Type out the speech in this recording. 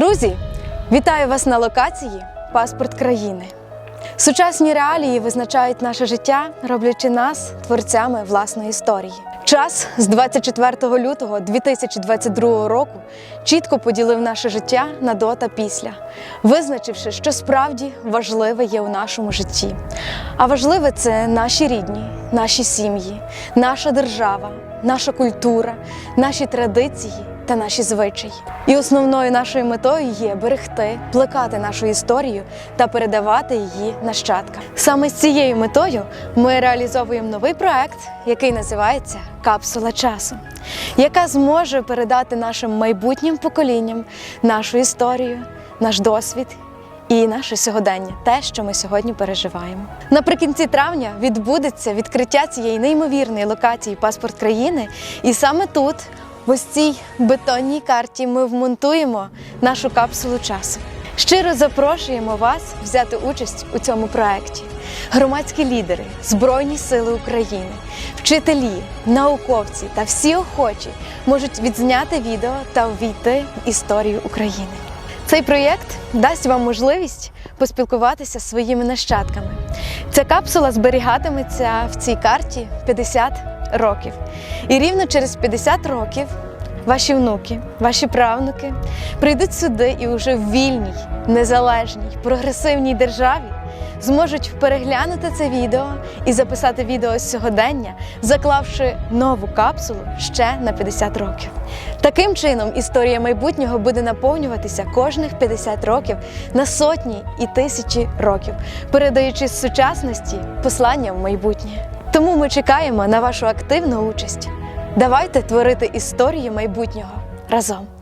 Друзі, вітаю вас на локації Паспорт країни. Сучасні реалії визначають наше життя, роблячи нас творцями власної історії. Час з 24 лютого 2022 року чітко поділив наше життя на до та після, визначивши, що справді важливе є у нашому житті. А важливе це наші рідні, наші сім'ї, наша держава, наша культура, наші традиції та наші звичаї. І основною нашою метою є берегти, плекати нашу історію та передавати її нащадкам. Саме з цією метою ми реалізовуємо новий проект, який називається Капсула часу, яка зможе передати нашим майбутнім поколінням нашу історію, наш досвід і наше сьогодення, те, що ми сьогодні переживаємо. Наприкінці травня відбудеться відкриття цієї неймовірної локації паспорт країни, і саме тут, в ось цій бетонній карті, ми вмонтуємо нашу капсулу часу. Щиро запрошуємо вас взяти участь у цьому проєкті. Громадські лідери, Збройні Сили України, вчителі, науковці та всі охочі можуть відзняти відео та увійти в історію України. Цей проєкт дасть вам можливість поспілкуватися зі своїми нащадками. Ця капсула зберігатиметься в цій карті 50 років. І рівно через 50 років ваші внуки, ваші правнуки прийдуть сюди і вже в вільній, незалежній, прогресивній державі зможуть переглянути це відео і записати відео з сьогодення, заклавши нову капсулу ще на 50 років. Таким чином, історія майбутнього буде наповнюватися кожних 50 років на сотні і тисячі років, передаючи з сучасності послання в майбутнє. Тому ми чекаємо на вашу активну участь. Давайте творити історію майбутнього разом.